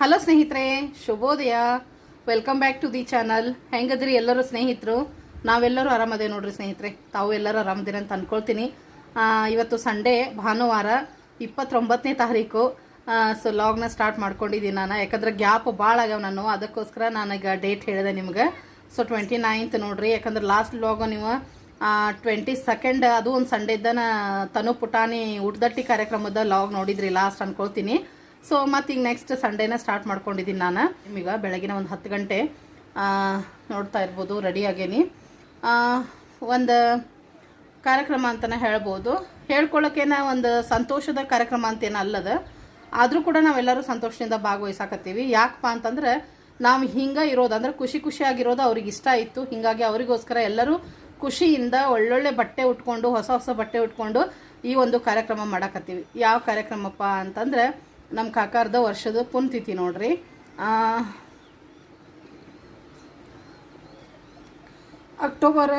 Hello ಸ್ನೇಹಿತರೆ ಶುಭೋದಯ. Welcome back to the channel ಹೆಂಗದ್ರಿ ಎಲ್ಲರೂ ಸ್ನೇಹಿತರು? ನಾವೆಲ್ಲರೂ ಆರಾಮದೇ ನೋಡ್ರಿ ಸ್ನೇಹಿತರೆ. ತಾವು ಎಲ್ಲರೂ ಆರಾಮದಿರ ಅಂತ ಅನ್ಕೊಳ್ತೀನಿ. ಆ, ಇವತ್ತು ಸಂಡೇ ಭಾನುವಾರ ಇಪ್ಪತ್ತೊಂಬತ್ತನೇ ತಾರೀಕು. ಸೊ ಲಾಗ್ನ ಸ್ಟಾರ್ಟ್ ಮಾಡ್ಕೊಂಡಿದ್ದೀನಿ ನಾನು. ಯಾಕಂದ್ರೆ ಗ್ಯಾಪ್ ಭಾಳ ಆಗ್ಯಾವ ನಾನು. ಅದಕ್ಕೋಸ್ಕರ ನಾನೀಗ ಡೇಟ್ ಹೇಳಿದೆ ನಿಮ್ಗೆ. ಸೊ ಟ್ವೆಂಟಿ ನೈನ್ತ್ ನೋಡ್ರಿ. ಯಾಕಂದ್ರೆ ಲಾಸ್ಟ್ ಲಾಗು ನೀವು ಟ್ವೆಂಟಿ ಸೆಕೆಂಡ್ ಅದು ಒಂದು ಸಂಡೇ ಇದ್ದನ ತನು ಪುಟಾಣಿ ಉಡ್ದಟ್ಟಿ ಕಾರ್ಯಕ್ರಮದ ಲಾಗ್ ನೋಡಿದ್ರಿ ಲಾಸ್ಟ್ ಅನ್ಕೊಳ್ತೀನಿ. ಸೊ ಮತ್ತು ಈಗ ನೆಕ್ಸ್ಟ್ ಸಂಡೇನ ಸ್ಟಾರ್ಟ್ ಮಾಡ್ಕೊಂಡಿದ್ದೀನಿ ನಾನು. ನಿಮಗೆ ಬೆಳಗಿನ ಒಂದು ಹತ್ತು ಗಂಟೆ ನೋಡ್ತಾ ಇರ್ಬೋದು ರೆಡಿ ಆಗೇನಿ. ಒಂದು ಕಾರ್ಯಕ್ರಮ ಅಂತಲೇ ಹೇಳ್ಬೋದು. ಹೇಳ್ಕೊಳ್ಳೋಕೇನ ಒಂದು ಸಂತೋಷದ ಕಾರ್ಯಕ್ರಮ ಅಂತೇನು ಅಲ್ಲದ, ಆದರೂ ಕೂಡ ನಾವೆಲ್ಲರೂ ಸಂತೋಷದಿಂದ ಭಾಗವಹಿಸಾಕತ್ತೀವಿ. ಯಾಕಪ್ಪ ಅಂತಂದ್ರೆ, ನಾವು ಹಿಂಗೆ ಇರೋದು, ಅಂದರೆ ಖುಷಿ ಖುಷಿಯಾಗಿರೋದು ಅವ್ರಿಗೆ ಇಷ್ಟ ಇತ್ತು ಹೀಗಾಗಿ ಅವರಿಗೋಸ್ಕರ ಎಲ್ಲರೂ ಖುಷಿಯಿಂದ ಒಳ್ಳೊಳ್ಳೆ ಬಟ್ಟೆ ಉಟ್ಕೊಂಡು, ಹೊಸ ಹೊಸ ಬಟ್ಟೆ ಉಟ್ಕೊಂಡು ಈ ಒಂದು ಕಾರ್ಯಕ್ರಮ ಮಾಡಕತ್ತೀವಿ. ಯಾವ ಕಾರ್ಯಕ್ರಮಪ್ಪ ಅಂತಂದ್ರೆ ನಮ್ಮ ಕಾಕಾರ್ದ ವರ್ಷದ ಪುಣ್ಯತಿಥಿ ನೋಡ್ರಿ. ಅಕ್ಟೋಬರ್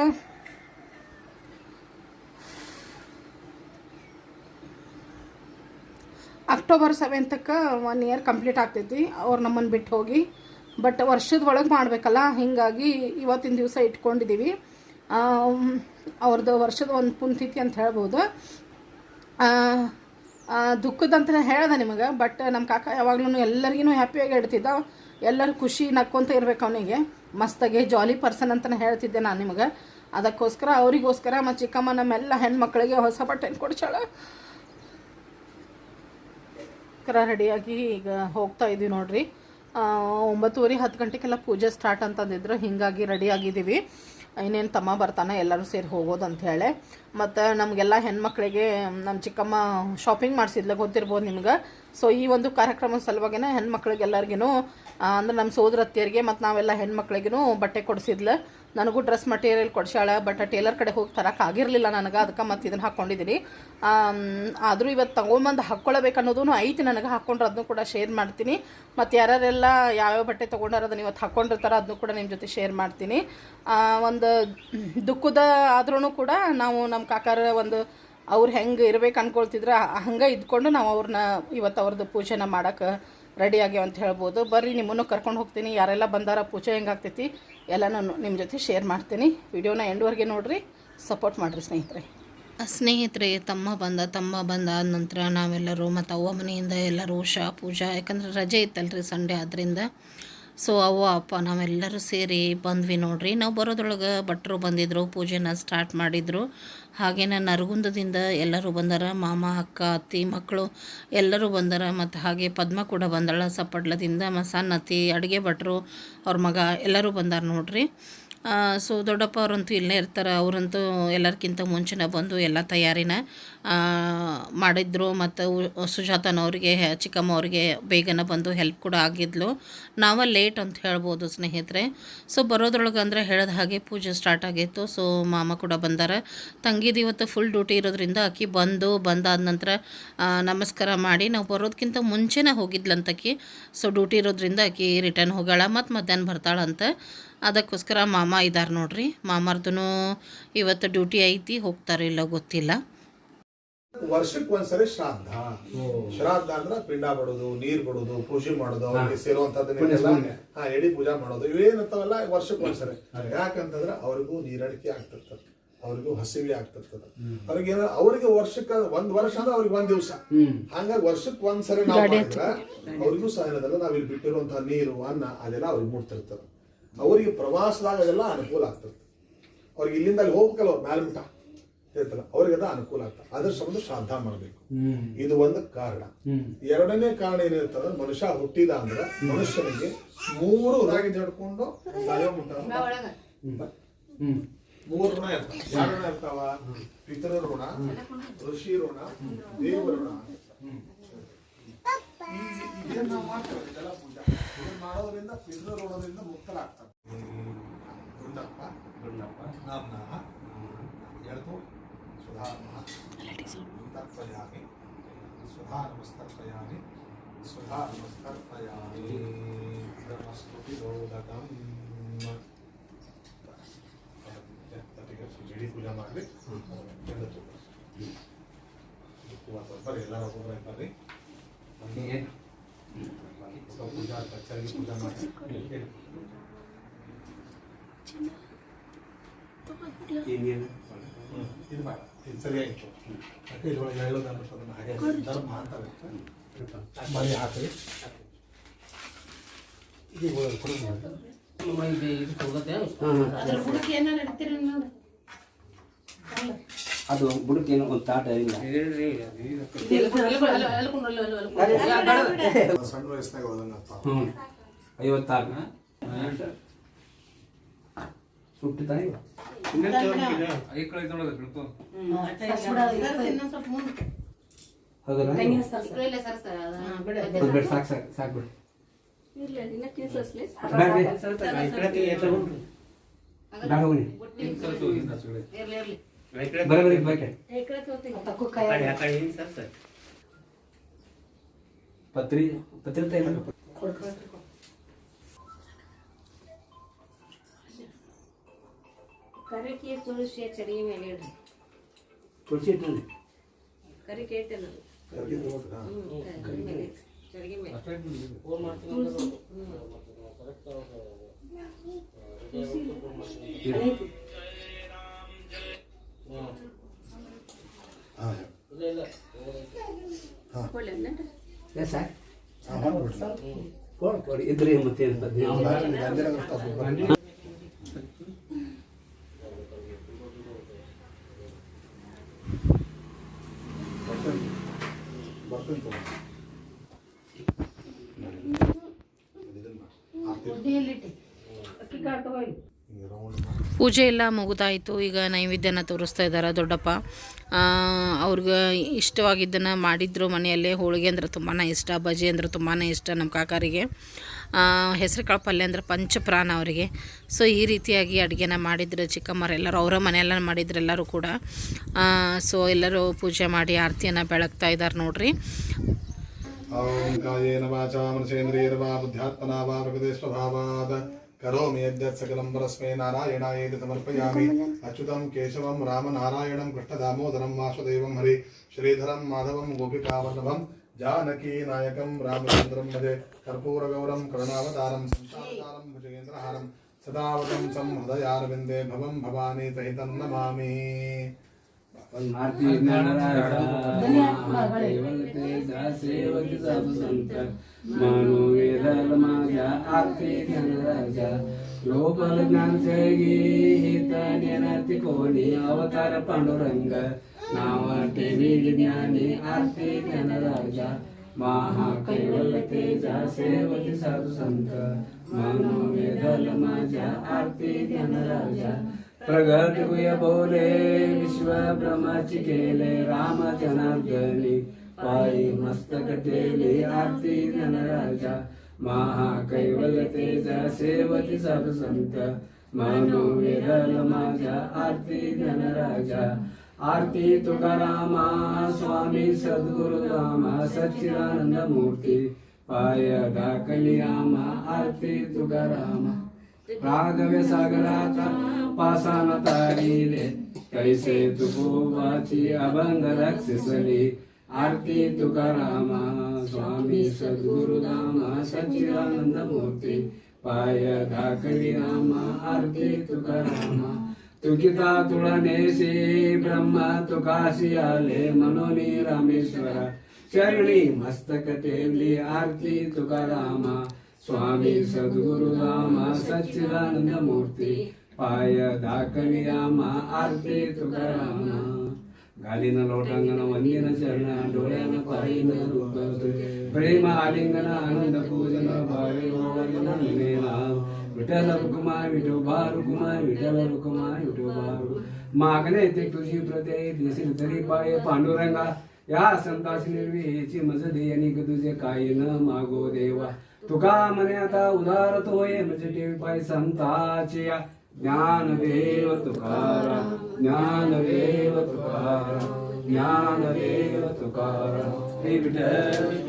ಅಕ್ಟೋಬರ್ ಸೆವೆಂತಕ್ಕೆ ಒನ್ ಇಯರ್ ಕಂಪ್ಲೀಟ್ ಆಗ್ತೈತಿ. ಅವ್ರು ನಮ್ಮನ್ನು ಬಿಟ್ಟು ಹೋಗಿ. ಬಟ್ ವರ್ಷದ ಒಳಗೆ ಮಾಡಬೇಕಲ್ಲ, ಹೀಗಾಗಿ ಇವತ್ತಿನ ದಿವಸ ಇಟ್ಕೊಂಡಿದ್ದೀವಿ ಅವ್ರದ್ದು ವರ್ಷದ ಒಂದು ಪುಣ್ಯತಿಥಿ ಅಂತ ಹೇಳ್ಬೋದು. ದುಃಖದಂತ ಹೇಳ್ದೆ ನಿಮಗೆ ಬಟ್ ನಮ್ಮ ಕಾಕ ಯಾವಾಗ್ಲೂ ಎಲ್ಲರಿಗೂ ಹ್ಯಾಪಿಯಾಗಿ ಇಡ್ತಿದ್ದ. ಎಲ್ಲರೂ ಖುಷಿ ನಕ್ಕೊಂತ ಇರ್ಬೇಕು ಅವನಿಗೆ. ಮಸ್ತಾಗಿ ಜಾಲಿ ಪರ್ಸನ್ ಅಂತ ಹೇಳ್ತಿದ್ದೆ ನಾನು ನಿಮಗೆ. ಅದಕ್ಕೋಸ್ಕರ ಅವರಿಗೋಸ್ಕರ ಮತ್ತು ಚಿಕ್ಕಮ್ಮ ನಮ್ಮೆಲ್ಲ ಹೆಣ್ಮಕ್ಳಿಗೆ ಹೊಸ ಬಟ್ಟೆ ಕೊಡ್ಸಾಳ ಕರ ರೆಡಿಯಾಗಿ ಈಗ ಹೋಗ್ತಾ ಇದ್ದೀವಿ ನೋಡ್ರಿ. ಒಂಬತ್ತುವರೆ ಹತ್ತು ಗಂಟೆಗೆಲ್ಲ ಪೂಜೆ ಸ್ಟಾರ್ಟ್ ಅಂತಂದಿದ್ರು. ಹೀಗಾಗಿ ರೆಡಿ ಆಗಿದ್ದೀವಿ ಇನ್ನೇನು ತಮ್ಮ ಬರ್ತಾನೆ, ಎಲ್ಲರೂ ಸೇರಿ ಹೋಗೋದು ಅಂತ ಹೇಳಿ. ಮತ್ತು ನಮಗೆಲ್ಲ ಹೆಣ್ಮಕ್ಳಿಗೆ ನಮ್ಮ ಚಿಕ್ಕಮ್ಮ ಶಾಪಿಂಗ್ ಮಾಡಿಸಿದ್ಲ, ಗೊತ್ತಿರ್ಬೋದು ನಿಮ್ಗೆ? ಸೊ ಈ ಒಂದು ಕಾರ್ಯಕ್ರಮದ ಸಲುವಾಗಿನ ಹೆಣ್ಮಕ್ಳಿಗೆಲ್ಲರಿಗೂ ಅಂದ್ರೆ ನಮ್ಮ ಸೋದರತ್ತಿಯರಿಗೆ ಮತ್ತು ನಾವೆಲ್ಲ ಹೆಣ್ಮಕ್ಳಿಗೂ ಬಟ್ಟೆ ಕೊಡಿಸಿದ್ಲು. ನನಗೂ ಡ್ರೆಸ್ ಮಟೀರಿಯಲ್ ಕೊಡ್ಸಾಳ ಬಟ್ ಟೇಲರ್ ಕಡೆ ಹೋಗಿ ತರಕ್ಕೆ ಆಗಿರಲಿಲ್ಲ ನನಗೆ, ಅದಕ್ಕೆ ಮತ್ತು ಇದನ್ನು ಹಾಕ್ಕೊಂಡಿದ್ದೀನಿ ಆದರೂ ಇವತ್ತು ತೊಗೊಂಬಂದು ಹಾಕ್ಕೊಳ್ಬೇಕು ಅನ್ನೋದು ಐತಿ ನನಗೆ ಹಾಕ್ಕೊಂಡ್ರೆ ಅದನ್ನು ಕೂಡ ಶೇರ್ ಮಾಡ್ತೀನಿ. ಮತ್ತು ಯಾರ್ಯಾರೆಲ್ಲ ಯಾವ್ಯಾವ ಬಟ್ಟೆ ತೊಗೊಂಡಾರ ಅದನ್ನು ಇವತ್ತು ಹಾಕ್ಕೊಂಡಿರ್ತಾರೆ ಅದನ್ನು ಕೂಡ ನಿಮ್ಮ ಜೊತೆ ಶೇರ್ ಮಾಡ್ತೀನಿ. ಒಂದು ದುಃಖದ ಆದ್ರೂ ಕೂಡ ನಾವು ನಮ್ಮ ಕಾಕಾರ ಒಂದು ಅವ್ರು ಹೆಂಗೆ ಇರ್ಬೇಕು ಅನ್ಕೊಳ್ತಿದ್ರೆ ಹಂಗೆ ಇದ್ಕೊಂಡು ನಾವು ಅವ್ರನ್ನ ಇವತ್ತು ಅವ್ರದ್ದು ಪೂಜೆನ ಮಾಡೋಕೆ ರೆಡಿ ಆಗ್ಯಾವ ಅಂತ ಹೇಳ್ಬೋದು. ಬರ್ರಿ, ನಿಮ್ಮನ್ನು ಕರ್ಕೊಂಡು ಹೋಗ್ತೀನಿ. ಯಾರೆಲ್ಲ ಬಂದಾರ ಪೂಜೆ ಹೆಂಗೆ ಆಗ್ತೈತಿ ಎಲ್ಲನೂ ನಿಮ್ಮ ಜೊತೆ ಶೇರ್ ಮಾಡ್ತೀನಿ. ವಿಡಿಯೋನ ಎಂಡ್ವರೆಗೆ ನೋಡಿರಿ ಸಪೋರ್ಟ್ ಮಾಡಿರಿ ಸ್ನೇಹಿತರೆ. ಸ್ನೇಹಿತರೆ, ತಮ್ಮ ಬಂದ ತಮ್ಮ ಬಂದ ಆದ ನಂತರ ನಾವೆಲ್ಲರೂ ಮತ್ತು ಅವ್ವ ಮನೆಯಿಂದ ಎಲ್ಲರೂ ಶಾ ಪೂಜಾ, ಯಾಕಂದ್ರೆ ರಜೆ ಇತ್ತಲ್ರಿ ಸಂಡೇ ಆದ್ದರಿಂದ ಸೊ ಅವ್ವ, ಅಪ್ಪ ನಾವೆಲ್ಲರೂ ಸೇರಿ ಬಂದ್ವಿ ನೋಡಿರಿ. ನಾವು ಬರೋದ್ರೊಳಗೆ ಭಟ್ರು ಬಂದಿದ್ದರು ಪೂಜೆನ ಸ್ಟಾರ್ಟ್ ಮಾಡಿದ್ರು. ಹಾಗೇನ ನರಗುಂದದಿಂದ ಎಲ್ಲರೂ ಬಂದಾರ, ಮಾಮ, ಅಕ್ಕ, ಅತ್ತಿ, ಮಕ್ಕಳು ಎಲ್ಲರೂ ಬಂದಾರ ಮತ್ತು ಹಾಗೆ ಪದ್ಮ ಕೂಡ ಬಂದಾಳ ಸಪ್ಪಡ್ಲದಿಂದ ಸಣ್ಣ ಅತ್ತಿ ಅಡುಗೆ ಭಟ್ರು ಅವ್ರ ಮಗ ಎಲ್ಲರೂ ಬಂದಾರ ನೋಡ್ರಿ. ಸೊ ದೊಡ್ಡಪ್ಪ ಅವರಂತೂ ಇಲ್ಲೇ ಇರ್ತಾರೆ. ಅವರಂತೂ ಎಲ್ಲರಿಗಿಂತ ಮುಂಚೆನೇ ಬಂದು ಎಲ್ಲ ತಯಾರಿನ ಮಾಡಿದ್ರು. ಮತ್ತು ಸುಜಾತನವ್ರಿಗೆ ಚಿಕ್ಕಮ್ಮ ಅವ್ರಿಗೆ ಬೇಗನೆ ಬಂದು ಹೆಲ್ಪ್ ಕೂಡ ಆಗಿದ್ಲು. ನಾವ ಲೇಟ್ ಅಂತ ಹೇಳ್ಬೋದು ಸ್ನೇಹಿತರೆ. ಸೊ ಬರೋದ್ರೊಳಗೆ ಅಂದರೆ ಹೇಳಿದ ಹಾಗೆ ಪೂಜೆ ಸ್ಟಾರ್ಟ್ ಆಗಿತ್ತು. ಸೊ ಮಾಮ ಕೂಡ ಬಂದಾರ. ತಂಗಿದು ಇವತ್ತು ಫುಲ್ ಡ್ಯೂಟಿ ಇರೋದ್ರಿಂದ ಆಕೆ ಬಂದು ಬಂದಾದ ನಂತರ ನಮಸ್ಕಾರ ಮಾಡಿ ನಾವು ಬರೋದಕ್ಕಿಂತ ಮುಂಚೆನೇ ಹೋಗಿದ್ಲಂತಕ್ಕಿ. ಸೊ ಡ್ಯೂಟಿ ಇರೋದ್ರಿಂದ ಆಕಿ ರಿಟರ್ನ್ ಹೋಗೋಳ ಮತ್ತು ಮಧ್ಯಾಹ್ನ ಬರ್ತಾಳಂತ. ಅದಕ್ಕೋಸ್ಕರ ಮಾಮ ಇದ್ದಾರೆ ನೋಡ್ರಿ. ಮಾಮರ್ದು ಇವತ್ತು ಡ್ಯೂಟಿ ಐತಿ ಹೋಗ್ತಾರೋ ಇಲ್ಲ ಗೊತ್ತಿಲ್ಲ. ವರ್ಷಕ್ಕೆ ಒಂದ್ಸರಿ ಶ್ರಾದ್ದ. ಶ್ರಾದ್ದ ಅಂದ್ರ ಪಿಂಡ ಬಡೋದು ನೀರ್ ಬಿಡೋದು ಕೃಷಿ ಮಾಡೋದು ಅವ್ರಿಗೆ ಸೇರುವಂತದನ್ನೆಲ್ಲ ಹಾ ಎಡಿ ಪೂಜಾ ಮಾಡೋದು. ಇವೇನಂತವಲ್ಲ ವರ್ಷಕ್ಕೆ ಒಂದ್ಸರಿ ಯಾಕಂತಂದ್ರ ಅವ್ರಿಗೂ ನೀರಡಿಕೆ ಆಗ್ತಿರ್ತದ. ಅವ್ರಿಗೂ ಹಸಿವೆ ಆಗ್ತಿರ್ತದ. ಅವ್ರಿಗೆ ಅವ್ರಿಗೆ ವರ್ಷಕ್ಕ ಒಂದ್ ವರ್ಷ ಅಂದ್ರೆ ಅವ್ರಿಗೆ ಒಂದ್ ದಿವಸ. ಹಂಗಾಗಿ ವರ್ಷಕ್ಕೆ ಒಂದ್ಸರಿ ನಾವು ಮಾಡಿದ್ರ ಅವ್ರಿಗೂ ಸಹ ಏನದಲ್ಲ ನಾವ್ ಇಲ್ಲಿ ಬಿಟ್ಟಿರುವಂತಹ ನೀರು ಅನ್ನ ಅದೆಲ್ಲ ಅವ್ರಿಗೆ ಮುಟ್ತಿರ್ತದ. ಅವರಿಗೆ ಪ್ರವಾಸದಾಗ ಅದೆಲ್ಲ ಅನುಕೂಲ ಆಗ್ತದೆ. ಅವ್ರಿಗೆ ಇಲ್ಲಿಂದ ಅಲ್ಲಿ ಹೋಗ್ಬೇಕಲ್ಲ ಅವ್ರ ಮ್ಯಾಲೆ ಮಠ ಇರ್ತಲ್ಲ ಅವ್ರಿಗೆ ಅದ ಅನುಕೂಲ ಆಗ್ತದೆ. ಅದ್ರ ಸಂಬಂಧ ಶ್ರಾದ್ದ ಮಾಡಬೇಕು. ಇದು ಒಂದು ಕಾರಣ. ಎರಡನೇ ಕಾರಣ ಏನಿರ್ತದ ಮನುಷ್ಯ ಹುಟ್ಟಿದ ಅಂದ್ರೆ ಮನುಷ್ಯನಿಗೆ ಮೂರು ರಾಗಿ ಜಡ್ಕೊಂಡು ಮೂರು ಋಣ ಇರ್ತಾವ. ಯಾವ ಋಣ ಇರ್ತಾವ? ಪಿತೃ ಋಣ ಋಷಿ ಋಣ ದೇವ ಋಣ. ಈ- ಇದನ್ನ ನಾವು ಮಾಡ್ತೇವೆ ಇದೆಲ್ಲ ಪೂಜಾ ಇದನ್ನ ಮಾಡೋದ್ರಿಂದ ಪಿತೃ ಋಣದಿಂದ ಮುಕ್ತರಾಗ್ತಾರೆ ಗುಂಡಪ್ಪ ಗುಂಡಪ್ಪ ನಾಮ್ನಃ ಎಳ್ತು ಸುಧಾರ್ಮಃ ತರ್ಪಯಾಮಿ ಸುಧಾ ನಮಸ್ತರ್ಪಯಾಮಿ ಸುಧಾ ನಮಸ್ತರ್ಪಯಾಮಿ ಬ್ರಹ್ಮಸ್ತುತಿ ಬೋಧಕಂ ಜಡಿ ಪೂಜಾ ಮಾಡ್ರಿ ಎಳ್ತು ಬರ್ರಿ ಎಲ್ಲರೂ ಒಬ್ಬೊಬ್ಬರೇ ಬರ್ರಿ ಪೂಜಾ ಸಾಕು ಚರಗಿ ಪೂಜೆ ಮಾಡಿ ಏನೇನು. ಇದು ಮಾಡ ಇದು ಸರಿಯಾಗಿತ್ತು ಯಾಕೆ ಇದ್ರೊಳಗೆ ಹೇಳೋದು ಅಂದ್ರೆ ಅದನ್ನ ಹಾಗೆ ಧರ್ಮ ಅಂತಾರೆ ಮನೆ ಹಾಕ್ರಿ ಇದು ಕೊಡು ಅದು ಬುಡಕೇನು ಒಂದು ತಾಟ ಇಲ್ಲ. ಸಣ್ಣ ವಯಸ್ಸಿನಾಗ ಹೋದಂಗಪ್ಪ ಹ್ಞೂ ಐವತ್ತಾರು ಸುಟ್ಟು ತಾಯಿ ಸಾಕು ಸಾಕು ಬೇಡ ಹೋಗಿ ಬರಬರಿ ಬೇಕೆ ಪತ್ರಿ ಪತ್ರಿ ತೈಲ ಕರಿಕೆ ತುಳಸಿ ಚರಿಗೆ ಮೇಲೆ ಇಡ್ರಿ ತುಳಸಿ ಇಟ್ಟು ಕರಿಕೆ ಐತಲ್ಲ ಚರಗಿ ತಗೋತೀರಾ? ಕರಿ ಮೇಲೆ ಚರಿಗೆ ಮೇಲೆ ಹಾ. ಸಾಕು ಹಾ, ಮಾಡ್ಬಿಡ್ರಿ. ಕೊಡು ಕೊಡಿ ಇದ್ರಿ ಮತ್ತೆ ನಾವು ದಾರಿ- ದಾರಿಯಾಗ stop ಮಾಡ್ಬಾರ್ದು. ಬರ್ತೇನೆ. ಬರ್ತೇನೆ ತಗೋ. ಇದನ್ನ ಆರ್ತಿ ಹಿಂಗೆ round ಮಾಡಿ. ಪೂಜೆ ಎಲ್ಲ ಮುಗಿದಾಯಿತು ಈಗ ನೈವೇದ್ಯನ ತೋರಿಸ್ತಾ ಇದ್ದಾರೆ ದೊಡ್ಡಪ್ಪ ಅವ್ರಿಗೆ ಇಷ್ಟವಾಗಿದ್ದನ್ನು ಮಾಡಿದ್ರು ಮನೆಯಲ್ಲೇ ಹೋಳಿಗೆ ಅಂದ್ರೆ ತುಂಬಾ ಇಷ್ಟ ಬಜ್ಜಿ ಅಂದ್ರೆ ತುಂಬಾ ಇಷ್ಟ ನಮ್ಮ ಕಾಕರಿಗೆ ಹೆಸರು ಕಾಳು ಪಲ್ಯ ಅಂದ್ರೆ ಪಂಚಪ್ರಾಣ ಅವರಿಗೆ ಸೊ ಈ ರೀತಿಯಾಗಿ ಅಡುಗೆನ ಮಾಡಿದ್ರು ಚಿಕ್ಕಮ್ಮರೆಲ್ಲರೂ ಅವರ ಮನೆಯೆಲ್ಲ ಮಾಡಿದ್ರು ಎಲ್ಲರೂ ಕೂಡ ಸೊ ಎಲ್ಲರೂ ಪೂಜೆ ಮಾಡಿ ಆರತಿಯನ್ನು ಬೆಳಗ್ತಾ ಇದ್ದಾರೆ ನೋಡ್ರಿ ॐ कायेन वाचा मनसेन्द्रियेण वा बुद्ध्यात्मना वा प्रकृते కరోమి యద్దత్సకలం పరస్మై నారాయణాయేతి సమర్పయామి. అచ్యుతం కేశవం రామనారాయణం కృష్ణదామోదరం వాసుదేవం హరి శ్రీధరం మాధవం గోపికావల్లభం జానకీ నాయకం రామచంద్రం భజే కర్పూర గౌరం కరుణావతారం సంసారతారం భుజగేంద్రహారం సదావతం సంహృదయారవిందే భవం భవానీ సహితం నమామి. मारती माझ्या आरती लोकल ज्ञान कोणी अवतार पांडुरंग नाव टेवी ज्ञानी आरती ज्ञानराजा महा कैवल तेजा सेवती साधू संत मानो वेदल माझ्या आरती ज्ञानराजा प्रगत गुय विश्व ब्रह्माची केले राम जनार्दनी पायी मस्तक टेली आरती धनराजा. महा कैवल तेज सेवती सब संत. मानो विरल माझा आरती धनराजा. आरती तुकारामा स्वामी सद्गुरु रामा सच्चिदानंद मूर्ती. पाय दाखली आरती तुकारामा. राघवे सागराचा ಉಪಾಸನ ತಾರೀರೆ ಕೈ ಕೈಸೆ ತುಪೋವಾಚಿ ಅಬಂಧ ರಕ್ಷಿಸಲಿ. ಆರ್ತಿ ತುಕಾರಾಮ ಸ್ವಾಮಿ ಸದ್ಗುರುಧಾಮ ಸಚ್ಚಿದಾನಂದ ಮೂರ್ತಿ. ಪಾಯ ದಾಖಲಿ ರಾಮ, ಆರ್ತಿ ತುಕಾರಾಮ ತುಕಿತಾ ತುಳನೇಸಿ ಬ್ರಹ್ಮ ತುಕಾಸಿಯಾಲೆ ಮನೋನಿ ರಾಮೇಶ್ವರ ಚರಣಿ ಮಸ್ತಕ ತೇಲಿ ಆರ್ತಿ ತುಕಾರಾಮ ಸ್ವಾಮಿ ಸದ್ಗುರುಧಾಮ ಸಚ್ಚಿದಾನಂದ ಮೂರ್ತಿ. पाय दाखवी रामा आरती तुकारामा घालीन लोटांगण वंदिन चरण डोळ्यानं पाहिन रूप प्रेम आलिंगन आनंद पूजन भावे ओवलन नाम विठ्ठल रुकुमा विठोबा रुकुमा विठ्ठल रुकुमा विठोबा मागणे ते तुझी प्रते दिसेल तरी पाय पांडुरंगा. या संतासी निर्वीची मज देयनिक तुझे काही न मागो देवा. तुका म्हणे आता उदार तोय म्हणजे टेवी पाय संताची या. ಜ್ಞಾನದೇವ ತುಕಾರ ಜ್ಞಾನದೇವ ತುಕಾರ ಜ್ಞಾನದೇವ ತುಕಾರ ಹೇ ಬಿಟ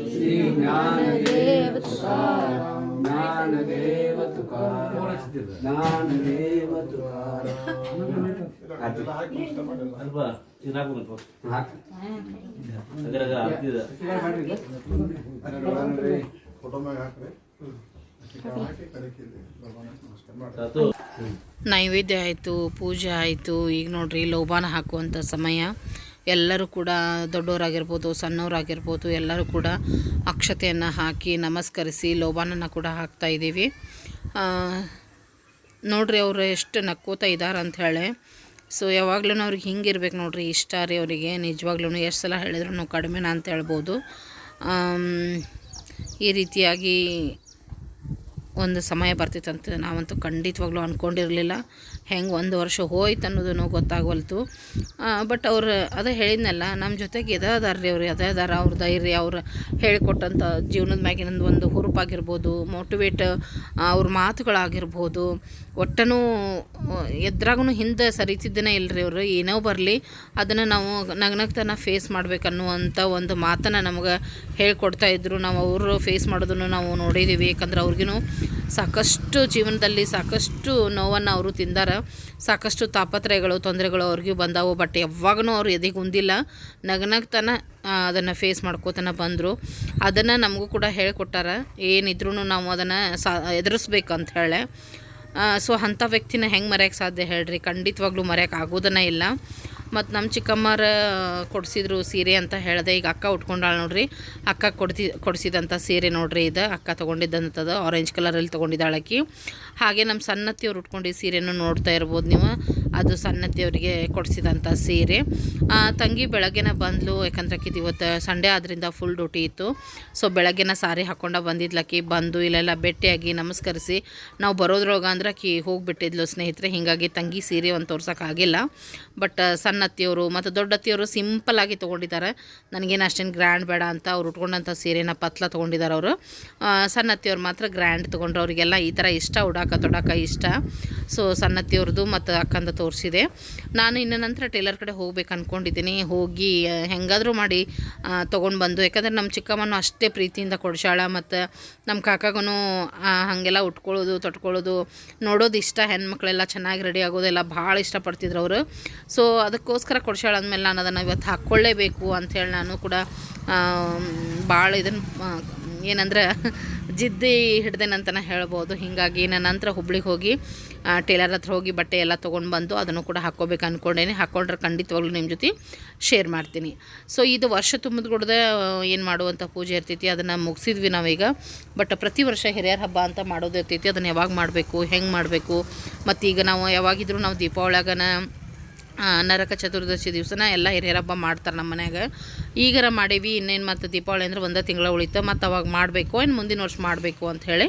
ಶ್ರೀ ಜ್ಞಾನದೇವ ತುಕಾರ ಜ್ಞಾನದೇವ ತುಕಾರ ಜ್ಞಾನದೇವ ತುಕಾರ ಅಲ್ವಾ ಇದಾಗಬೇಕು ಅದ್ರಾಗ ಫೋಟೋ ಮ್ಯಾಗ ಹಾಕ್ರಿ ನೈವೇದ್ಯ ಆಯಿತು, ಪೂಜೆ ಆಯಿತು, ಈಗ ನೋಡ್ರಿ ಲೋಬಾನ ಹಾಕುವಂಥ ಸಮಯ. ಎಲ್ಲರೂ ಕೂಡ ದೊಡ್ಡವರಾಗಿರ್ಬೋದು, ಸಣ್ಣವರಾಗಿರ್ಬೋದು, ಎಲ್ಲರೂ ಕೂಡ ಅಕ್ಷತೆಯನ್ನು ಹಾಕಿ ನಮಸ್ಕರಿಸಿ ಲೋಬಾನನ್ನು ಕೂಡ ಹಾಕ್ತಾ ಇದ್ದೀವಿ. ನೋಡ್ರಿ ಅವರು ಎಷ್ಟು ನಕ್ಕೋತಾ ಇದ್ದಾರೆ ಹೇಳಿ. ಸೊ ಯಾವಾಗ್ಲೂ ಅವ್ರಿಗೆ ಹಿಂಗಿರ್ಬೇಕು ನೋಡ್ರಿ, ಇಷ್ಟ ರೀ ಅವರಿಗೆ ನಿಜವಾಗ್ಲೂ ಎಷ್ಟು ಸಲ ಹೇಳಿದ್ರು ಕಡಿಮೆನ ಅಂತ ಹೇಳ್ಬೋದು. ಈ ರೀತಿಯಾಗಿ ಒಂದು ಸಮಯ ಬರ್ತಿತ್ತಂತ ನಾವಂತೂ ಖಂಡಿತವಾಗ್ಲೂ ಅಂದ್ಕೊಂಡಿರಲಿಲ್ಲ ಹೆಂಗೆ ಒಂದು ವರ್ಷ ಹೋಯ್ತು ಅನ್ನೋದನ್ನು ಗೊತ್ತಾಗವಲ್ತು. ಬಟ್ ಅವ್ರು ಅದೇ ಹೇಳಿದ್ನಲ್ಲ ನಮ್ಮ ಜೊತೆಗೆ ಇದೇ ಅದಾರ ರೀ ಅವ್ರು, ಅದೇ ಅದಾರ ಅವ್ರ ಧೈರ್ಯ, ಅವ್ರು ಹೇಳಿಕೊಟ್ಟಂಥ ಜೀವನದ ಮ್ಯಾಗಿನ ಒಂದು ಹುರುಪಾಗಿರ್ಬೋದು ಮೋಟಿವೇಟ್ ಅವ್ರ ಮಾತುಗಳಾಗಿರ್ಬೋದು. ಒಟ್ಟನೂ ಎದ್ರಾಗೂ ಹಿಂದೆ ಸರಿತಿದ್ದೇನೆ ಇಲ್ಲರಿ ಅವರು, ಏನೋ ಬರಲಿ, ಅದನ್ನು ನಾವು ನಗ್ನಗ್ತನ ಫೇಸ್ ಮಾಡ್ಬೇಕನ್ನುವಂಥ ಒಂದು ಮಾತನ್ನು ನಮಗೆ ಹೇಳ್ಕೊಡ್ತಾ ಇದ್ರು. ನಾವು ಅವರು ಫೇಸ್ ಮಾಡೋದನ್ನು ನಾವು ನೋಡಿದ್ದೀವಿ ಯಾಕಂದ್ರೆ ಅವ್ರಿಗೂ ಸಾಕಷ್ಟು ಜೀವನದಲ್ಲಿ ಸಾಕಷ್ಟು ನೋವನ್ನು ಅವರು ತಿಂದಾರ. ಸಾಕಷ್ಟು ತಾಪತ್ರಯಗಳು, ತೊಂದರೆಗಳು ಅವ್ರಿಗೂ ಬಂದಾವು. ಬಟ್ ಯಾವಾಗೂ ಅವ್ರು ಎದೆಗುಂದಿಲ್ಲ ನಗ್ನಗ್ತನ ಅದನ್ನು ಫೇಸ್ ಮಾಡ್ಕೋತನ ಬಂದರು. ಅದನ್ನು ನಮಗೂ ಕೂಡ ಹೇಳ್ಕೊಟ್ಟಾರ. ಏನಿದ್ರೂ ನಾವು ಅದನ್ನು ಸಾ, ಎದುರಿಸ್ಬೇಕಂತ ಹೇಳಿ. ಸೊ ಅಂಥ ವ್ಯಕ್ತಿನ ಹೆಂಗೆ ಮರೆಯೋಕ್ಕೆ ಸಾಧ್ಯ ಹೇಳ್ರಿ? ಖಂಡಿತವಾಗ್ಲೂ ಮರೆಯೋಕೆ ಆಗೋದನ್ನ ಇಲ್ಲ. ಮತ್ತು ನಮ್ಮ ಚಿಕ್ಕಮ್ಮರ ಕೊಡಿಸಿದ್ರು ಸೀರೆ ಅಂತ ಹೇಳಿದೆ. ಈಗ ಅಕ್ಕ ಉಟ್ಕೊಂಡಾಳ ನೋಡ್ರಿ. ಅಕ್ಕ ಕೊಡ್ತಿ, ಕೊಡಿಸಿದಂಥ ಸೀರೆ ನೋಡ್ರಿ ಇದು. ಅಕ್ಕ ತೊಗೊಂಡಿದ್ದಂಥದ್ದು ಆರೆಂಜ್ ಕಲರಲ್ಲಿ ತೊಗೊಂಡಿದ್ದಾಳೆ ಆಕಿ. ಹಾಗೆ ನಮ್ಮ ಸನ್ನತಿಯವ್ರು ಉಟ್ಕೊಂಡು ಈ ಸೀರೆನೂ ನೋಡ್ತಾ ಇರ್ಬೋದು ನೀವು. ಅದು ಸನ್ನತಿಯವರಿಗೆ ಕೊಡಿಸಿದಂಥ ಸೀರೆ. ತಂಗಿ ಬೆಳಗ್ಗೆನ ಬಂದ್ಲು, ಯಾಕಂದ್ರೆ ಆಕಿದು ಇವತ್ತು ಸಂಡೇ ಆದ್ದರಿಂದ ಫುಲ್ ಡ್ಯೂಟಿ ಇತ್ತು. ಸೊ ಬೆಳಗ್ಗೆನ ಸಾರಿ ಹಾಕ್ಕೊಂಡ ಬಂದಿದ್ಲಕ್ಕಿ ಬಂದು ಇಲ್ಲೆಲ್ಲ ಭೇಟಿಯಾಗಿ ನಮಸ್ಕರಿಸಿ. ನಾವು ಬರೋದ್ರೊಳಗ ಅಂದ್ರೆ ಆಕಿ ಹೋಗಿಬಿಟ್ಟಿದ್ಲು ಸ್ನೇಹಿತರೆ, ಹೀಗಾಗಿ ತಂಗಿ ಸೀರೆ ಒಂದು ತೋರ್ಸೋಕ್ಕಾಗಿಲ್ಲ ಬಟ್ ಸಣ್ಣ ಅತ್ತಿಯವರು ಮತ್ತು ದೊಡ್ಡ ಸಿಂಪಲಾಗಿ ತೊಗೊಂಡಿದ್ದಾರೆ. ನನಗೇನು ಅಷ್ಟೇನು ಗ್ರ್ಯಾಂಡ್ ಬೇಡ ಅಂತ ಅವ್ರು ಉಟ್ಕೊಂಡಂಥ ಸೀರೆನ ಪತ್ಲ ತೊಗೊಂಡಿದ್ದಾರೆ ಅವರು. ಸಣ್ಣ ಅತ್ತಿಯವ್ರು ಮಾತ್ರ ಗ್ರ್ಯಾಂಡ್ ತೊಗೊಂಡ್ರು. ಅವರಿಗೆಲ್ಲ ಈ ಥರ ಇಷ್ಟ, ಉಡಾಕ ತೊಡಾಕ ಇಷ್ಟ. ಸೊ ಸಣ್ಣತ್ತಿಯವ್ರದ್ದು ಮತ್ತು ಅಕ್ಕಂದ ತೋರಿಸಿದೆ. ನಾನು ಇನ್ನು ನಂತರ ಟೇಲರ್ ಕಡೆ ಹೋಗ್ಬೇಕು ಅಂದ್ಕೊಂಡಿದ್ದೀನಿ ಹೋಗಿ ಹೆಂಗಾದರೂ ಮಾಡಿ ತೊಗೊಂಡು ಬಂದು. ಯಾಕಂದ್ರೆ ನಮ್ಮ ಚಿಕ್ಕಮ್ಮನೂ ಅಷ್ಟೇ ಪ್ರೀತಿಯಿಂದ ಕೊಡ್ಸಾಳ ಮತ್ತು ನಮ್ಮ ಕಾಕಾಗೂ ಹಾಗೆಲ್ಲ ಉಟ್ಕೊಳ್ಳೋದು, ತೊಟ್ಕೊಳ್ಳೋದು, ನೋಡೋದು ಇಷ್ಟ. ಹೆಣ್ಮಕ್ಳೆಲ್ಲ ಚೆನ್ನಾಗಿ ರೆಡಿ ಆಗೋದೆಲ್ಲ ಭಾಳ ಇಷ್ಟಪಡ್ತಿದ್ರು ಅವರು. ಸೊ ಅದಕ್ಕೋಸ್ಕರ ಕೊಡ್ಸಾಳ ಅಂದಮೇಲೆ ನಾನು ಅದನ್ನು ಇವತ್ತು ಹಾಕ್ಕೊಳ್ಳೇಬೇಕು ಅಂಥೇಳಿ ನಾನು ಕೂಡ ಭಾಳ ಇದನ್ನು ಏನಂದ್ರೆ, ಜಿದ್ದಿ ಹಿಡ್ದೇನಂತನೇ ಹೇಳ್ಬೋದು. ಹೀಗಾಗಿ ನಾನು ನಂತರ ಹುಬ್ಳಿಗೆ ಹೋಗಿ ಟೇಲರ್ ಹತ್ರ ಹೋಗಿ ಬಟ್ಟೆ ಎಲ್ಲ ತೊಗೊಂಡು ಬಂದು ಅದನ್ನು ಕೂಡ ಹಾಕ್ಕೋಬೇಕು ಅಂದ್ಕೊಂಡೇನೆ ಹಾಕ್ಕೊಂಡ್ರೆ ಖಂಡಿತವಾಗ್ಲೂ ನಿಮ್ಮ ಜೊತೆ ಶೇರ್ ಮಾಡ್ತೀನಿ. ಸೊ ಇದು ವರ್ಷ ತುಂಬಿದ ಗುಡ್ದ ಏನು ಮಾಡುವಂಥ ಪೂಜೆ ಇರ್ತೈತಿ, ಅದನ್ನು ಮುಗಿಸಿದ್ವಿ ನಾವೀಗ. ಬಟ್ ಪ್ರತಿ ವರ್ಷ ಹಿರಿಯರ ಹಬ್ಬ ಅಂತ ಮಾಡೋದು ಇರ್ತೈತಿ, ಅದನ್ನು ಯಾವಾಗ ಮಾಡಬೇಕು, ಹೆಂಗೆ ಮಾಡಬೇಕು. ಮತ್ತು ಈಗ ನಾವು ಯಾವಾಗಿದ್ರೂ ನಾವು ದೀಪಾವಳಿಯಾಗನ ನರಕ ಚತುರ್ದಶಿ ದಿವಸನ ಎಲ್ಲ ಹಿರಿಯರ ಹಬ್ಬ ಮಾಡ್ತಾರೆ ನಮ್ಮ ಮನ್ಯಾಗ. ಈಗರ ಮಾಡೀವಿ, ಇನ್ನೇನು ಮತ್ತು ದೀಪಾವಳಿ ಅಂದ್ರೆ ಒಂದೇ ತಿಂಗಳ ಉಳಿತು ಮತ್ತು ಅವಾಗ ಮಾಡಬೇಕು ಇನ್ನು ಮುಂದಿನ ವರ್ಷ ಮಾಡಬೇಕು ಅಂತ ಹೇಳಿ.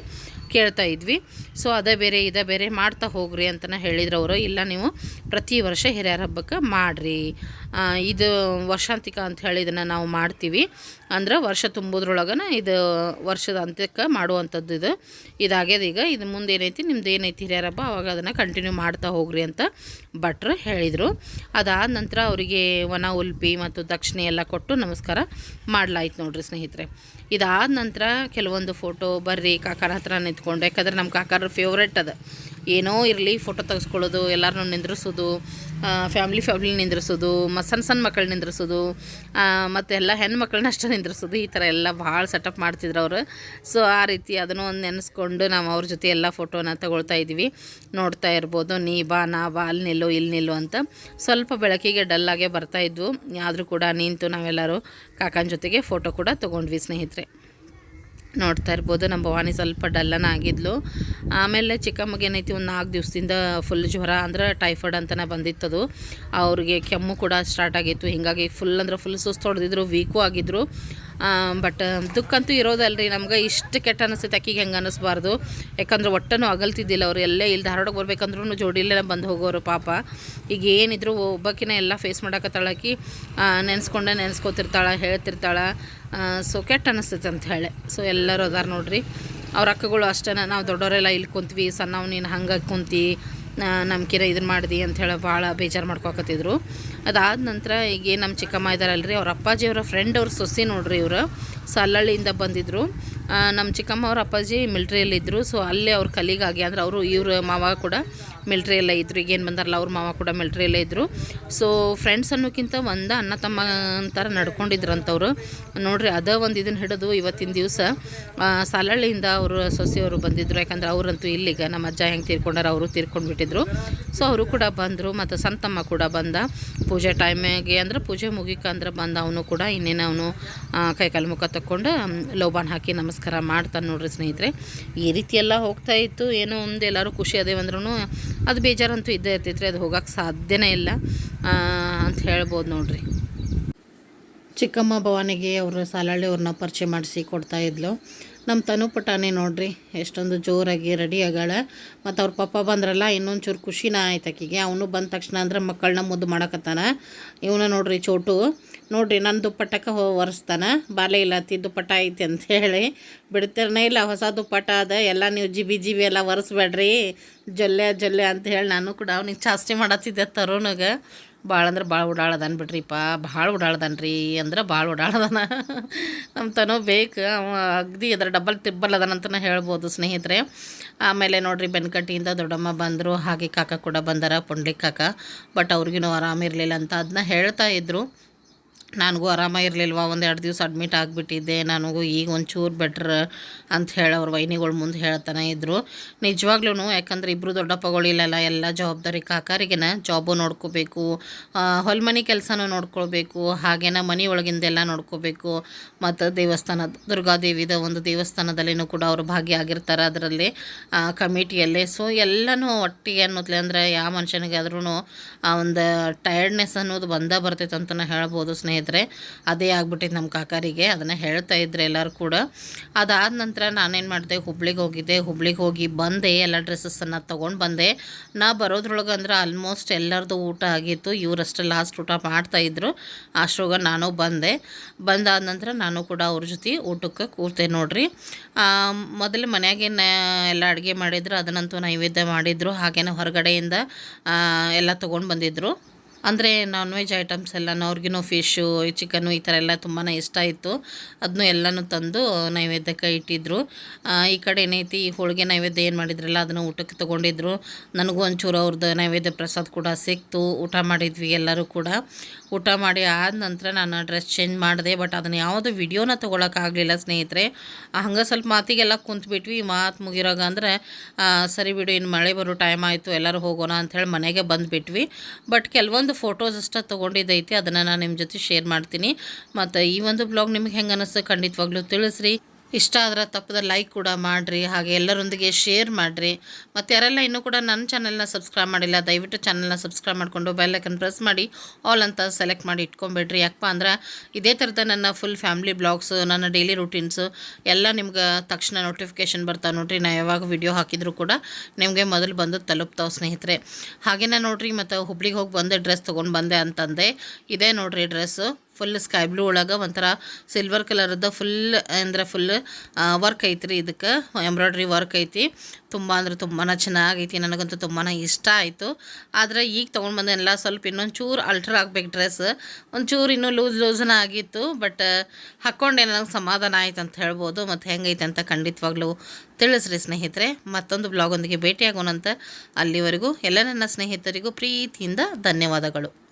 ಕೇಳ್ತಾ ಇದ್ವಿ. ಸೊ ಅದೇ ಬೇರೆ, ಇದೇ ಬೇರೆ ಮಾಡ್ತಾ ಹೋಗ್ರಿ ಅಂತಲೇ ಹೇಳಿದ್ರು ಅವರು. ಇಲ್ಲ, ನೀವು ಪ್ರತಿ ವರ್ಷ ಹಿರಿಯರ ಹಬ್ಬಕ್ಕೆ ಮಾಡಿರಿ. ಇದು ವರ್ಷಾಂತಿಕ ಅಂತ ಹೇಳಿ ಇದನ್ನು ನಾವು ಮಾಡ್ತೀವಿ. ಅಂದ್ರೆ ವರ್ಷ ತುಂಬೋದ್ರೊಳಗನ ಇದು ವರ್ಷದ ಅಂತ್ಯಕ್ಕೆ ಮಾಡುವಂಥದ್ದು ಇದು. ಇದಾಗ್ಯದ ಈಗ. ಇದು ಮುಂದೆ ಏನೈತಿ, ನಿಮ್ದು ಏನೈತಿ ಹಿರಿಯರ ಹಬ್ಬ, ಅವಾಗ ಅದನ್ನು ಕಂಟಿನ್ಯೂ ಮಾಡ್ತಾ ಹೋಗ್ರಿ ಅಂತ ಭಟ್ರು ಹೇಳಿದರು. ಅದಾದ ನಂತರ ಅವರಿಗೆ ವನ, ಉಲ್ಪಿ ಮತ್ತು ದಕ್ಷಿಣೆ ಎಲ್ಲ ಕೊಟ್ಟು ನಮಸ್ಕಾರ ಮಾಡಲಾಯ್ತು ನೋಡ್ರಿ ಸ್ನೇಹಿತರೆ. ಇದಾದ ನಂತರ ಕೆಲವೊಂದು ಫೋಟೋ ಬರ್ರಿ, ಕಾಕನ ಹತ್ರ ಯಾಕಂದ್ರೆ ನಮ್ಮ ಕಾಕಾರ ಫೇವ್ರೇಟ್ ಅದು. ಏನೋ ಇರಲಿ ಫೋಟೋ ತೆಗೆಸ್ಕೊಳ್ಳೋದು ಎಲ್ಲರನ್ನೂ ನಿಂದ್ರಿಸೋದು ಫ್ಯಾಮ್ಲಿ ಫ್ಯಾಮ್ಲಿ ನಿಂದ್ರಿಸೋದು, ಮ ಸಣ್ಣ ಸಣ್ಣ ಮಕ್ಕಳು ನಿಂದ್ರಿಸೋದು ಮತ್ತು ಎಲ್ಲ ಹೆಣ್ಮಕ್ಳನ್ನ ಅಷ್ಟೇ ನಿಂದ್ರಿಸೋದು, ಈ ಥರ ಎಲ್ಲ ಭಾಳ ಸೆಟಪ್ ಮಾಡ್ತಿದ್ರು ಅವರು. ಸೊ ಆ ರೀತಿ ಅದನ್ನು ಒಂದು ನೆನೆಸ್ಕೊಂಡು ನಾವು ಅವ್ರ ಜೊತೆ ಎಲ್ಲ ಫೋಟೋನ ತಗೊಳ್ತಾ ಇದ್ದೀವಿ ನೋಡ್ತಾ ಇರ್ಬೋದು, ನೀ ಬಾ, ನಾ ಬಾ ಅಲ್ಲಿ ನಿಲ್ಲು ಇಲ್ಲಿ ನಿಲ್ಲು ಅಂತ. ಸ್ವಲ್ಪ ಬೆಳಕಿಗೆ ಡಲ್ಲಾಗೆ ಬರ್ತಾಯಿದ್ವು ಆದರೂ ಕೂಡ ನಿಂತು ನಾವೆಲ್ಲರೂ ಕಾಕನ ಜೊತೆಗೆ ಫೋಟೋ ಕೂಡ ತೊಗೊಂಡ್ವಿ, ಸ್ನೇಹಿತರೆ. ನೋಡ್ತಾ ಇರ್ಬೋದು. ನಮ್ಮ ಭವಾನಿ ಸ್ವಲ್ಪ ಡಲ್ಲನ ಆಗಿದ್ಲು ಆಮೇಲೆ ಚಿಕ್ಕಮ್ಮಗೆ ಏನೈತಿ ಒಂದು ನಾಲ್ಕು ದಿವಸದಿಂದ ಫುಲ್ ಜ್ವರ ಅಂದ್ರೆ ಟೈಫಾಯ್ಡ್ ಅಂತಲೇ ಬಂದಿತ್ತದು. ಅವ್ರಿಗೆ ಕೆಮ್ಮು ಕೂಡ ಸ್ಟಾರ್ಟ್ ಆಗಿತ್ತು. ಹೀಗಾಗಿ ಫುಲ್ ಅಂದ್ರೆ ಫುಲ್ ಸುಸ್ತು ಹೊಡೆದಿದ್ರು ವೀಕು ಆಗಿದ್ರು. ಬಟ್ ದುಃಖಂತೂ ಇರೋದಲ್ರಿ ನಮ್ಗೆ ಇಷ್ಟು ಕೆಟ್ಟ ಅನಿಸ್ತೈತೆ ಅಕ್ಕಿಗೆ ಹೆಂಗೆ ಅನ್ನಿಸ್ಬಾರ್ದು ಯಾಕಂದ್ರೆ ಒಟ್ಟನು ಅಗಲ್ತಿದ್ದಿಲ್ಲ ಅವ್ರು, ಎಲ್ಲೇ ಇಲ್ಲಿ ಧಾರವಾಡಕ್ಕೆ ಬರ್ಬೇಕಂದ್ರೂ ಜೋಡಿಲೇ ಬಂದು ಹೋಗೋರು ಪಾಪ. ಈಗ ಏನಿದ್ರು ಒಬ್ಬಕ್ಕಿನ ಎಲ್ಲ ಫೇಸ್ ಮಾಡಕತ್ತಾಳಕಿ ನೆನೆಸ್ಕೊಂಡೆ ನೆನೆಸ್ಕೊತಿರ್ತಾಳೆ, ಹೇಳ್ತಿರ್ತಾಳೆ. ಸೊ ಕೆಟ್ಟ ಅನಿಸ್ತೈತೆ ಅಂತ ಹೇಳಿ. ಸೊ ಎಲ್ಲರೂ ಅದಾರ ನೋಡ್ರಿ. ಅವ್ರ ಅಕ್ಕಗಳು ಅಷ್ಟೇ ನಾವು ದೊಡ್ಡವರೆಲ್ಲ ಇಲ್ಲಿ ಕುಂತ್ವಿ, ಸಣ್ಣವ್ ನೀನು ಹಂಗಾಗಿ ಕುಂತಿ. ನಮ್ಕಿರ ಇದನ್ನು ಮಾಡಿದಿ ಅಂಥೇಳಿ ಭಾಳ ಬೇಜಾರು ಮಾಡ್ಕೊಕತ್ತಿದ್ರು. ಅದಾದ ನಂತರ ಈಗ ನಮ್ಮ ಚಿಕ್ಕಮ್ಮ ಇದ್ದಾರಲ್ರಿ ಅವ್ರ ಅಪ್ಪಾಜಿಯವರ ಫ್ರೆಂಡ್ ಅವ್ರ ಸೊಸಿ ನೋಡ್ರಿ ಇವರು, ಸಲ್ಲಳ್ಳಿಯಿಂದ ಬಂದಿದ್ದರು ನಮ್ಮ ಚಿಕ್ಕಮ್ಮ ಅವ್ರ ಅಪ್ಪಾಜಿ ಮಿಲ್ಟ್ರಿಯಲ್ಲಿದ್ದರು ಸೊ ಅಲ್ಲೇ ಅವ್ರ ಕಲಿಗಾಗಿ ಅಂದರೆ ಅವರು ಇವ್ರ ಮಾವ ಕೂಡ ಮಿಲ್ಟ್ರಿಯಲ್ಲೇ ಇದ್ದರು ಈಗೇನು ಬಂದಾರಲ್ಲ, ಅವ್ರ ಮಾವ ಕೂಡ ಮಿಲ್ಟ್ರಿಯಲ್ಲೇ ಇದ್ದರು ಸೊ ಫ್ರೆಂಡ್ಸ್ ಅನ್ನೋಕ್ಕಿಂತ ಒಂದು ಅಣ್ಣ ತಮ್ಮ ಅಂತಾರ ನಡ್ಕೊಂಡಿದ್ರಂಥವ್ರು ನೋಡಿರಿ, ಅದೇ ಒಂದು ಇದನ್ನು ಹಿಡಿದು ಇವತ್ತಿನ ದಿವಸ ಸಾಲಹಳ್ಳಿಯಿಂದ ಅವರು ಸೊಸೆಯವರು ಬಂದಿದ್ದರು ಯಾಕಂದ್ರೆ ಅವರಂತೂ ಇಲ್ಲಿಗೆ, ನಮ್ಮ ಅಜ್ಜ ಹೆಂಗೆ ತೀರ್ಕೊಂಡಾರ ಅವರು ತೀರ್ಕೊಂಡ್ಬಿಟ್ಟಿದ್ರು. ಸೊ ಅವರು ಕೂಡ ಬಂದರು ಮತ್ತು ಸಂತಮ್ಮ ಕೂಡ ಬಂದ. ಪೂಜೆ ಟೈಮಿಗೆ ಅಂದ್ರೆ ಪೂಜೆ ಮುಗಿಕ ಅಂದ್ರೆ ಬಂದ ಅವನು ಕೂಡ. ಇನ್ನೇನು ಅವನು ಕೈಕಾಲು ಮುಖ ತಕ್ಕೊಂಡು, ಲೋಬಾನ್ ಹಾಕಿ ನಮಸ್ಕಾರ ಮಾಡ್ತಾನೆ ನೋಡ್ರಿ ಸ್ನೇಹಿತರೆ. ಈ ರೀತಿ ಎಲ್ಲ ಹೋಗ್ತಾ ಇತ್ತು. ಏನೋ ಒಂದು ಎಲ್ಲರೂ ಖುಷಿ ಅದೇವಂದ್ರೂ ಅದು ಬೇಜಾರಂತೂ ಇದ್ದೇ ಇರ್ತೈತ್ರಿ. ಅದು ಹೋಗೋಕ್ಕೆ ಸಾಧ್ಯನೇ ಇಲ್ಲ. ಅಂತ ಹೇಳ್ಬೋದು ನೋಡ್ರಿ. ಚಿಕ್ಕಮ್ಮ ಭವಾನಿಗೆ ಅವರು ಸಾಲಳ್ಳಿ ಅವ್ರನ್ನ ಪರಿಚಯ ಮಾಡಿಸಿ ಕೊಡ್ತಾ ಇದ್ಲು. ನಮ್ಮ ತನು ಪುಟಾನೆ ನೋಡ್ರಿ. ಎಷ್ಟೊಂದು ಜೋರಾಗಿ ರೆಡಿ ಆಗಾಳೆ ಮತ್ತು ಅವ್ರ ಪಪ್ಪ ಬಂದ್ರಲ್ಲ ಇನ್ನೊಂದು ಚೂರು ಖುಷಿನ ಆಯ್ತು ಆಕಿಗೆ. ಅವನು ಬಂದ ತಕ್ಷಣ ಅಂದ್ರೆ ಮಕ್ಕಳನ್ನ ಮುದ್ದು ಮಾಡಕತ್ತಾನ. ಇವನ ನೋಡ್ರಿ ಚೋಟು. ನೋಡ್ರಿ ನನ್ನ ದುಪ್ಪಟ್ಟಕ್ಕೆ ಹೋ ಒರೆಸ್ತಾನೆ. ಬಾಲೆ ಅತಿ ದುಪ್ಪಟ್ಟ ಐತಿ ಅಂತ ಹೇಳಿ ಬಿಡ್ತಿರ್ನೇ ಇಲ್ಲ, ಹೊಸ ದುಪ್ಪಟ್ಟ ಅದ. ಎಲ್ಲ ನೀವು ಜಿಬಿ ಜಿಬಿ ಎಲ್ಲ ಒರೆಸ್ಬೇಡ್ರಿ. ಜೊಲ್ಲೆ ಜೊಲ್ಲೆ ಅಂತ ಹೇಳಿ ನಾನು ಕೂಡ ಅವ್ನಿಗೆ ಚಾಸ್ತಿ ಮಾಡತ್ತಿದ್ದೆ ತರುಣಗೆ. ಭಾಳ ಅಂದ್ರೆ ಭಾಳ ಓಡಾಳದನ್ ಬಿಡ್ರಿಪ್ಪ. ಭಾಳ ಓಡಾಳ್ದನ್ರಿ ಅಂದ್ರೆ ಭಾಳ ಓಡಾಳದನ ನಮ್ಮ ತನೋ ಬೇಕು. ಅವ ಅಗ್ದಿ ಅದರ ಡಬಲ್ ತಿಬ್ಬಲ್ ಅಂತ ಹೇಳ್ಬೋದು ಸ್ನೇಹಿತರೆ. ಆಮೇಲೆ ನೋಡ್ರಿ, ಬೆನ್ಕಟ್ಟಿಯಿಂದ ದೊಡ್ಡಮ್ಮ ಬಂದರು. ಹಾಗೆ ಕಾಕ ಕೂಡ ಬಂದಾರ ಪುಂಡ್ಲಿ ಕಾಕ. ಬಟ್ ಅವ್ರಿಗೂ ಆರಾಮಿರಲಿಲ್ಲ ಅಂತ ಅದನ್ನ ಹೇಳ್ತಾ ಇದ್ರು. ನನಗೂ ಆರಾಮ ಇರಲಿಲ್ವ? ಎರಡು ದಿವಸ ಅಡ್ಮಿಟ್ ಆಗಿಬಿಟ್ಟಿದ್ದೆ. ನನಗೂ ಈಗ ಒಂಚೂರು ಬೆಟ್ರ್ ಅಂತ ಹೇಳಿ ಅವ್ರ ವೈನಿಗಳು ಮುಂದೆ ಹೇಳ್ತಾನೆ ಇದ್ದರು ನಿಜವಾಗ್ಲೂ ಯಾಕಂದ್ರೆ ಇಬ್ಬರು ದೊಡ್ಡಪ್ಪಗಳಿಲ್ಲಲ್ಲ ಎಲ್ಲ ಜವಾಬ್ದಾರಿ ಕಾಕಾರಿಗೆನ ಜಾಬು ನೋಡ್ಕೋಬೇಕು ಹೊಲ್ಮನೆ ಕೆಲಸನೂ ನೋಡ್ಕೊಳ್ಬೇಕು, ಹಾಗೇನ ಮನೆ ಒಳಗಿಂದೆಲ್ಲ ನೋಡ್ಕೋಬೇಕು. ಮತ್ತು ದೇವಸ್ಥಾನ, ದುರ್ಗಾದೇವಿದ ಒಂದು ದೇವಸ್ಥಾನದಲ್ಲಿನೂ ಕೂಡ ಅವರು ಭಾಗಿಯಾಗಿರ್ತಾರೆ ಅದರಲ್ಲಿ ಕಮಿಟಿಯಲ್ಲಿ. ಸೊ ಎಲ್ಲನೂ ಒಟ್ಟಿಗೆ ಅನ್ನೋದ್ಲೆ ಅಂದರೆ ಯಾವ ಮನುಷ್ಯನಿಗಾದ್ರೂ ಆ, ಒಂದು ಟಯರ್ಡ್ನೆಸ್ ಅನ್ನೋದು ಬಂದೇ ಬರ್ತೈತೆ ಅಂತ ಹೇಳ್ಬೋದು ಸ್ನೇಹಿತರೆ. ಅದೇ ಆಗ್ಬಿಟ್ಟಿತ್ತು ನಮ್ಮ ಕಾಕರಿಗೆ, ಅದನ್ನು ಹೇಳ್ತಾ ಇದ್ದರೆ ಎಲ್ಲರೂ ಕೂಡ. ಅದಾದ ನಂತರ ನಾನೇನು ಮಾಡಿದೆ, ಹುಬ್ಳಿಗೆ ಹೋಗಿದ್ದೆ. ಹುಬ್ಳಿಗೆ ಹೋಗಿ ಬಂದೆ, ಎಲ್ಲ ಡ್ರೆಸ್ಸನ್ನು ತೊಗೊಂಡು ಬಂದೆ. ನಾ ಬರೋದ್ರೊಳಗೆ ಅಂದ್ರೆ ಆಲ್ಮೋಸ್ಟ್ ಎಲ್ಲರದು ಊಟ ಆಗಿತ್ತು. ಇವರಷ್ಟೇ ಲಾಸ್ಟ್ ಊಟ ಮಾಡ್ತಾಯಿದ್ರು ಅಷ್ಟ್ರೊಳಗೆ ನಾನು ಬಂದೆ. ಬಂದಾದ ನಂತರ ನಾನು ಕೂಡ ಅವ್ರ ಜೊತೆ ಊಟಕ್ಕೆ ಕೂರ್ತೆ ನೋಡ್ರಿ. ಮೊದಲು ಮನೆಯಾಗೇನು ಎಲ್ಲ ಅಡುಗೆ ಮಾಡಿದ್ರು, ಅದನ್ನಂತೂ ನೈವೇದ್ಯ ಮಾಡಿದ್ರು. ಹಾಗೇನೆ ಹೊರಗಡೆಯಿಂದ ಎಲ್ಲ ತೊಗೊಂಡು ಬಂದಿದ್ದರು ಅಂದರೆ ನಾನ್ ವೆಜ್ ಐಟಮ್ಸ್ ಎಲ್ಲನೂ, ಅವ್ರಿಗೂ ಫಿಶ್ಶು ಚಿಕನು ಈ ಥರ ಎಲ್ಲ ತುಂಬಾ ಇಷ್ಟ ಇತ್ತು. ಅದನ್ನು ಎಲ್ಲನೂ ತಂದು ನೈವೇದ್ಯಕ್ಕೆ ಇಟ್ಟಿದ್ರು. ಈ ಕಡೆ ಏನೈತಿ, ಈ ಹೋಳಿಗೆ ನೈವೇದ್ಯ ಏನು ಮಾಡಿದ್ರಲ್ಲ, ಅದನ್ನು ಊಟಕ್ಕೆ ತೊಗೊಂಡಿದ್ರು. ನನಗೂ ಒಂಚೂರು ಅವ್ರದ್ದು ನೈವೇದ್ಯ ಪ್ರಸಾದ ಕೂಡ ಸಿಕ್ತು, ಊಟ ಮಾಡಿದ್ವಿ ಎಲ್ಲರೂ ಕೂಡ. ಊಟ ಮಾಡಿ ಆದ ನಂತರ ನಾನು ಡ್ರೆಸ್ ಚೇಂಜ್ ಮಾಡಿದೆ. ಬಟ್ ಅದನ್ನು ಯಾವುದೂ ವಿಡಿಯೋನ ತೊಗೊಳಕ್ಕಾಗಲಿಲ್ಲ ಸ್ನೇಹಿತರೆ. ಹಂಗೆ ಸ್ವಲ್ಪ ಮಾತಿಗೆಲ್ಲ ಕುಂತ್ಬಿಟ್ವಿ. ಮಾತು ಮುಗಿರೋಗ ಅಂದ್ರೆ ಸರಿ ಬಿಡು ಇನ್ನು ಮಳೆ ಬರೋ ಟೈಮ್ ಆಯಿತು, ಎಲ್ಲರೂ ಹೋಗೋಣ ಅಂಥೇಳಿ ಮನೆಗೆ ಬಂದುಬಿಟ್ವಿ. ಬಟ್ ಕೆಲವೊಂದು ಫೋಟೋಸ್ ಅಷ್ಟೇ ತೊಗೊಂಡಿದ್ದೈತಿ ಅದನ್ನು ನಾನು ನಿಮ್ಮ ಜೊತೆ ಶೇರ್ ಮಾಡ್ತೀನಿ. ಮತ್ತು ಈ ಒಂದು ಬ್ಲಾಗ್ ನಿಮ್ಗೆ ಹೆಂಗೆ ಅನ್ನಿಸ್ತು ಖಂಡಿತವಾಗ್ಲೂ ತಿಳಿಸ್ರಿ. ಇಷ್ಟ ಆದ್ರೆ ತಪ್ಪದ ಲೈಕ್ ಕೂಡ ಮಾಡಿರಿ, ಹಾಗೆ ಎಲ್ಲರೊಂದಿಗೆ ಶೇರ್ ಮಾಡಿರಿ. ಮತ್ತು ಯಾರೆಲ್ಲ ಇನ್ನೂ ಕೂಡ ನನ್ನ ಚಾನಲ್ನ ಸಬ್ಸ್ಕ್ರೈಬ್ ಮಾಡಿಲ್ಲ, ದಯವಿಟ್ಟು ಚಾನಲ್ನ ಸಬ್ಸ್ಕ್ರೈಬ್ ಮಾಡಿಕೊಂಡು ಬೆಲ್ಲೈಕನ್ ಪ್ರೆಸ್ ಮಾಡಿ ಆಲ್ ಅಂತ ಸೆಲೆಕ್ಟ್ ಮಾಡಿ ಇಟ್ಕೊಂಬೇಡ್ರಿ ಯಾಕಪ್ಪ ಅಂದ್ರೆ ಇದೇ ಥರದ ನನ್ನ ಫುಲ್ ಫ್ಯಾಮಿಲಿ ಬ್ಲಾಗ್ಸು ನನ್ನ ಡೈಲಿ ರೂಟೀನ್ಸು ಎಲ್ಲ ನಿಮ್ಗೆ ತಕ್ಷಣ ನೋಟಿಫಿಕೇಷನ್ ಬರ್ತಾವೆ ನೋಡಿರಿ. ನಾ ಯಾವಾಗ ವಿಡಿಯೋ ಹಾಕಿದ್ರು ಕೂಡ ನಿಮಗೆ ಮೊದಲು ಬಂದು ತಲುಪ್ತಾವೆ ಸ್ನೇಹಿತರೆ. ಹಾಗೇನ ನೋಡ್ರಿ, ಮತ್ತು ಹುಬ್ಳಿಗೆ ಹೋಗಿ ಬಂದೆ ಡ್ರೆಸ್ ತೊಗೊಂಡು ಬಂದೆ ಅಂತಂದೆ. ಇದೇ ನೋಡ್ರಿ ಡ್ರೆಸ್ಸು ಫುಲ್ ಸ್ಕೈ ಬ್ಲೂ ಒಳಗೆ ಒಂಥರ ಸಿಲ್ವರ್ ಕಲರ್ದು ಫುಲ್ ಅಂದ್ರೆ ಫುಲ್ ವರ್ಕ್ ಐತ್ರಿ ಇದಕ್ಕೆ. ಎಂಬ್ರಾಯ್ಡ್ರಿ ವರ್ಕ್ ಐತಿ. ತುಂಬ ಅಂದ್ರೆ ತುಂಬಾ ಚೆನ್ನಾಗೈತಿ. ನನಗಂತೂ ತುಂಬಾ ಇಷ್ಟ ಆಯಿತು. ಆದರೆ ಈಗ ತೊಗೊಂಡು ಬಂದೆಲ್ಲ ಸ್ವಲ್ಪ ಇನ್ನೊಂದು ಚೂರು ಅಲ್ಟ್ರ್ ಆಗ್ಬೇಕು ಡ್ರೆಸ್ ಒಂಚೂರು ಇನ್ನೂ ಲೂಸ್ ಲೂಸ್ನ ಆಗಿತ್ತು. ಬಟ್ ಹಾಕ್ಕೊಂಡೆ ನನಗೆ ಸಮಾಧಾನ ಆಯ್ತು ಅಂತ ಹೇಳ್ಬೋದು. ಮತ್ತು ಹೆಂಗೈತೆ ಅಂತ ಖಂಡಿತವಾಗ್ಲೂ ತಿಳಿಸ್ರಿ ಸ್ನೇಹಿತರೆ. ಮತ್ತೊಂದು ಬ್ಲಾಗೊಂದಿಗೆ ಭೇಟಿಯಾಗೋಣಂತ ಅಲ್ಲಿವರೆಗೂ ಎಲ್ಲ ನನ್ನ ಸ್ನೇಹಿತರಿಗೂ ಪ್ರೀತಿಯಿಂದ ಧನ್ಯವಾದಗಳು.